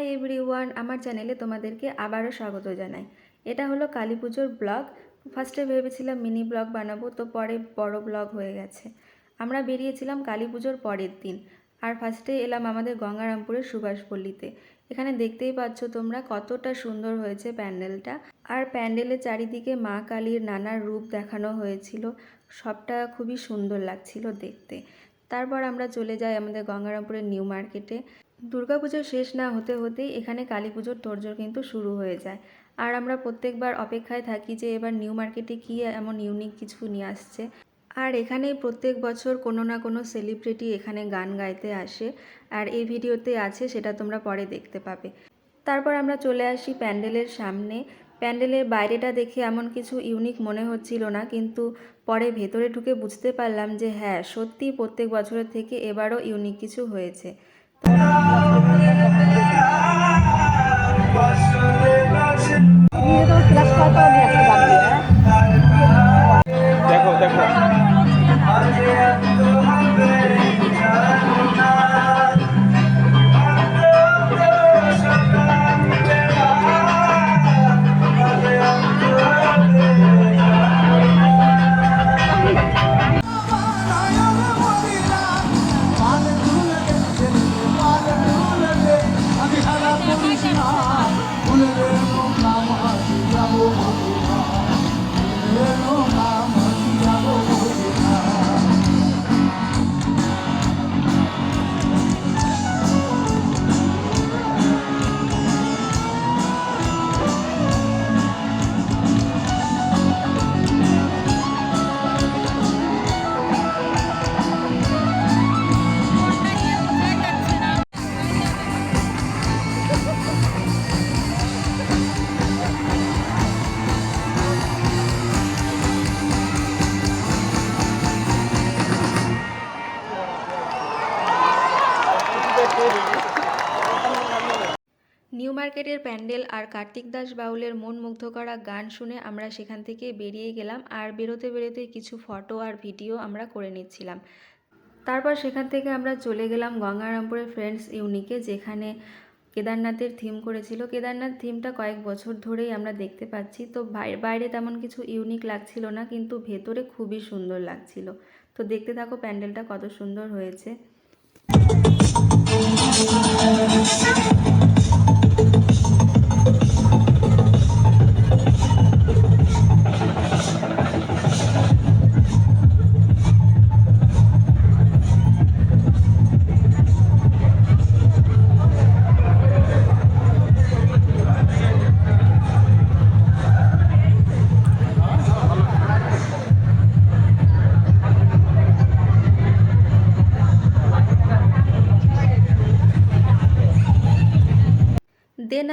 Hi everyone, আমার চ্যানেলে তোমাদেরকে আবারও স্বাগত জানাই। এটা হলো কালী পুজোর ব্লগ। ফার্স্টে ভেবেছিলাম মিনি ব্লগ বানাবো, তো পরে বড় ব্লগ হয়ে গেছে। আমরা বেরিয়েছিলাম কালী পুজোর পরের দিন, আর ফার্স্টে এলাম আমাদের গঙ্গারামপুরের সুভাষপল্লীতে। এখানে দেখতেই পাচ্ছ তোমরা কতটা সুন্দর হয়েছে প্যান্ডেলটা। আর প্যান্ডেলের চারিদিকে মা কালীর নানা রূপ দেখানো হয়েছিল। সবটা খুবই সুন্দর লাগছিল দেখতে। তারপর আমরা চলে যাই আমাদের গঙ্গারামপুরের নিউ মার্কেটে। দুর্গাপুজো শেষ না হতে হতেই এখানে কালী পুজোর তোড়জোড় কিন্তু শুরু হয়ে যায়। আর আমরা প্রত্যেকবার অপেক্ষায় থাকি যে এবার নিউ মার্কেটে কী এমন ইউনিক কিছু নিয়ে আসছে। আর এখানে প্রত্যেক বছর কোনো না কোনো সেলিব্রিটি এখানে গান গাইতে আসে। আর এই ভিডিওতে আছে সেটা তোমরা পরে দেখতে পাবে। তারপর আমরা চলে আসি প্যান্ডেলের সামনে। প্যান্ডেলের বাইরেটা দেখে এমন কিছু ইউনিক মনে হচ্ছিল না, কিন্তু পরে ভেতরে ঢুকে বুঝতে পারলাম যে হ্যাঁ সত্যি প্রত্যেক বছরের থেকে এবারও ইউনিক কিছু হয়েছে। Oh, yeah. মার্কেটের প্যান্ডেল আর কার্তিক দাস বাউলের মন মুগ্ধ করা গান শুনে আমরা সেখান থেকে বেরিয়ে গেলাম আর বেরোতে বেরোতে কিছু ফটো আর ভিডিও আমরা করে নিচ্ছিলাম। তারপর সেখান থেকে আমরা চলে গেলাম গঙ্গারামপুরের ফ্রেন্ডস ইউনিকে, যেখানে কেদারনাথের থিম করেছিল। কেদারনাথ থিমটা কয়েক বছর ধরেই আমরা দেখতে পাচ্ছি। তো বাইরে তেমন কিছু ইউনিক লাগছিল না, কিন্তু ভেতরে খুবই সুন্দর লাগছিল। তো দেখতে থাকো প্যান্ডেলটা কত সুন্দর হয়েছে।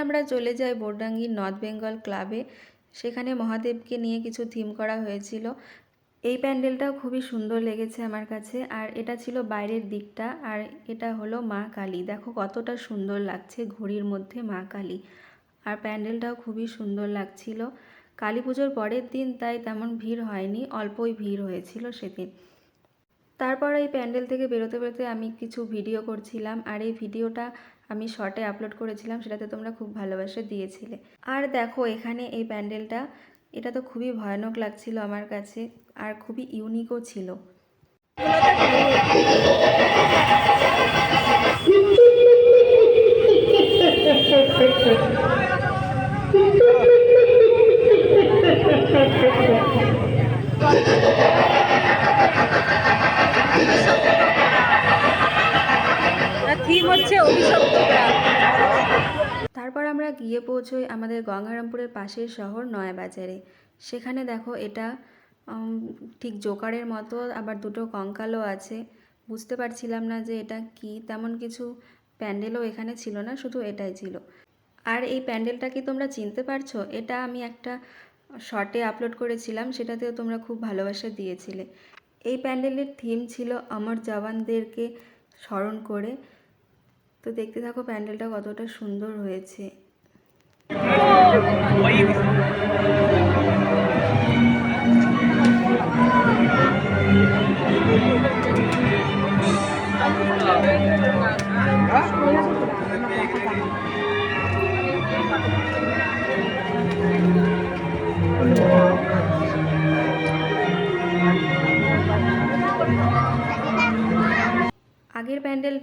আমরা চলে যাই বোরডাঙ্গি নর্থ বেঙ্গল ক্লাবে। সেখানে মহাদেবকে নিয়ে কিছু থিম করা হয়েছিল। এই প্যান্ডেলটাও খুবই সুন্দর লেগেছে আমার কাছে। আর এটা ছিল বাইরের দিকটা। আর এটা হলো মা কালী। দেখো কতটা সুন্দর লাগছে ঘড়ির মধ্যে মা কালী। আর প্যান্ডেলটাও খুবই সুন্দর লাগছিল। কালী পুজোর পরের দিন তাই তেমন ভিড় হয়নি, অল্পই ভিড় হয়েছিল সেদিন। তারপর এই প্যান্ডেল থেকে বেরোতে বেরোতে আমি কিছু ভিডিও করছিলাম। আর এই ভিডিওটা আমি শর্টে আপলোড করেছিলাম, সেটাতে তোমরা খুব ভালোবাসা দিয়েছিলে। আর দেখো, এখানে এই প্যান্ডেলটা, এটা তো খুবই ভয়ানক লাগছিল আমার কাছে, আর খুবই ইউনিকও ছিল। থিম হচ্ছে অভিশপ্ত গ্রাম তারপর আমরা গিয়ে পৌঁছই আমাদের গঙ্গারামপুরের পাশের শহর নয়াবাজারে। সেখানে দেখো এটা ঠিক জোকারের মতো, আবার দুটো কঙ্কালও আছে। বুঝতে পারছিলাম না যে এটা কি, তেমন কিছু প্যান্ডেলও এখানে ছিল না, শুধু এটাই ছিল। আর এই প্যান্ডেলটা কি তোমরা চিনতে পারছ? এটা আমি একটা শর্টে আপলোড করেছিলাম, সেটাতেও তোমরা খুব ভালোবাসা দিয়েছিলে। এই প্যান্ডেলের থিম ছিল অমর জওয়ানদেরকে স্মরণ করে। তো দেখতে থাকো প্যান্ডেলটা কতটা সুন্দর হয়েছে।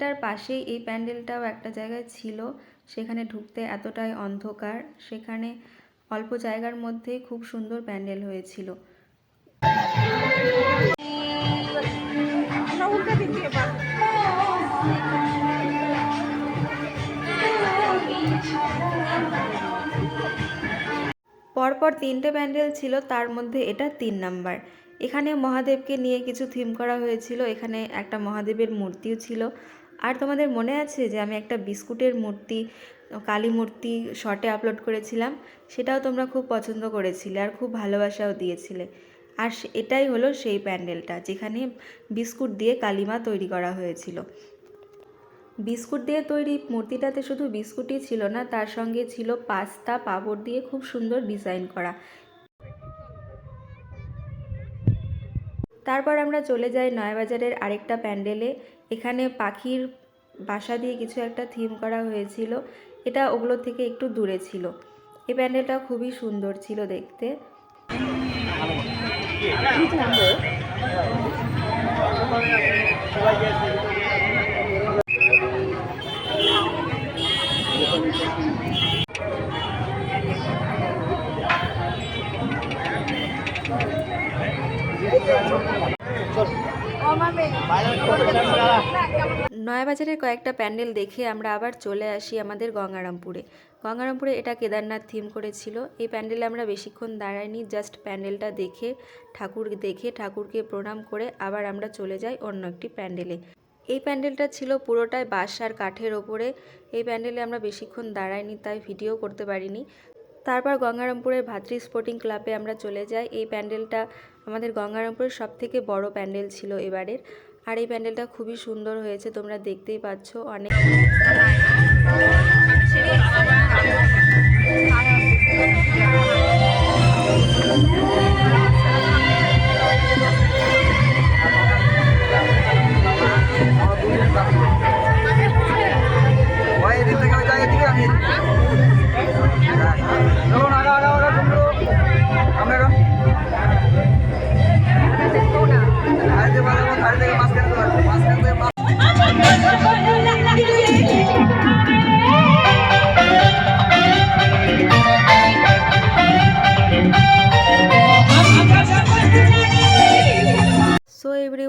প্যান্ডেলটার পাশেই, এই প্যান্ডেলটাও একটা জায়গায় ছিল। সেখানে ঢুকতে এতটাই অন্ধকার। সেখানে অল্প জায়গার মধ্যেই খুব সুন্দর প্যান্ডেল হয়েছিল। পরপর তিনটে প্যান্ডেল ছিল, তার মধ্যে এটা তিন নাম্বার। এখানে মহাদেবকে নিয়ে কিছু থিম করা হয়েছিল। এখানে একটা মহাদেবের মূর্তিও ছিল। আর তোমাদের মনে আছে যে আমি একটা বিস্কুটের মূর্তি, কালী মূর্তি শর্টে আপলোড করেছিলাম? সেটাও তোমরা খুব পছন্দ করেছিলে আর খুব ভালোবাসাও দিয়েছিলে। আর এটাই হলো সেই প্যান্ডেলটা যেখানে বিস্কুট দিয়ে কালিমা তৈরি করা হয়েছিল। বিস্কুট দিয়ে তৈরি মূর্তিটাতে শুধু বিস্কুটই ছিল না, তার সঙ্গে ছিল পাস্তা, পাঁপড় দিয়ে খুব সুন্দর ডিজাইন করা। তারপর আমরা চলে যাই নয়াবাজারের আরেকটা প্যান্ডেলে। এখানে পাখির বাসা দিয়ে কিছু একটা থিম করা হয়েছিল। এটা ওগুলোর থেকে একটু দূরে ছিল। এই প্যান্ডেলটা খুবই সুন্দর ছিল দেখতে। নয়াবাজারের কয়েকটা প্যান্ডেল দেখে আমরা আবার চলে আসি আমাদের গঙ্গারামপুরে। গঙ্গারামপুরে এটা কেদারনাথ থিম করেছিল। এই প্যান্ডেলে আমরা বেশিক্ষণ দাঁড়াইনি, জাস্ট প্যান্ডেলটা দেখে, ঠাকুর দেখে, ঠাকুরকে প্রণাম করে আবার আমরা চলে যাই অন্য একটি প্যান্ডেলে। এই প্যান্ডেলটা ছিল পুরোটাই বাঁশ আর কাঠের ওপরে। এই প্যান্ডেলে আমরা বেশিক্ষণ দাঁড়াইনি, তাই ভিডিও করতে পারিনি। তারপর গঙ্গারামপুরের ভাতৃ স্পোর্টিং ক্লাবে আমরা চলে যাই। এই প্যান্ডেলটা আমাদের গঙ্গারামপুরের সব থেকে বড় প্যান্ডেল ছিল এবারের। আর এই প্যান্ডেলটা খুবই সুন্দর হয়েছে তোমরা দেখতেই পাচ্ছ অনেক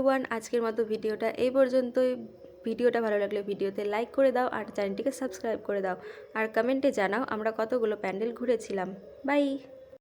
এভরিওয়ান আজকের মতো ভিডিওটা এই পর্যন্তই। ভিডিওটা ভালো লাগলে ভিডিওতে লাইক করে দাও আর চ্যানেলটিকে সাবস্ক্রাইব করে দাও। আর কমেন্টে জানাও আমরা কতগুলো প্যান্ডেল ঘুরেছিলাম। বাই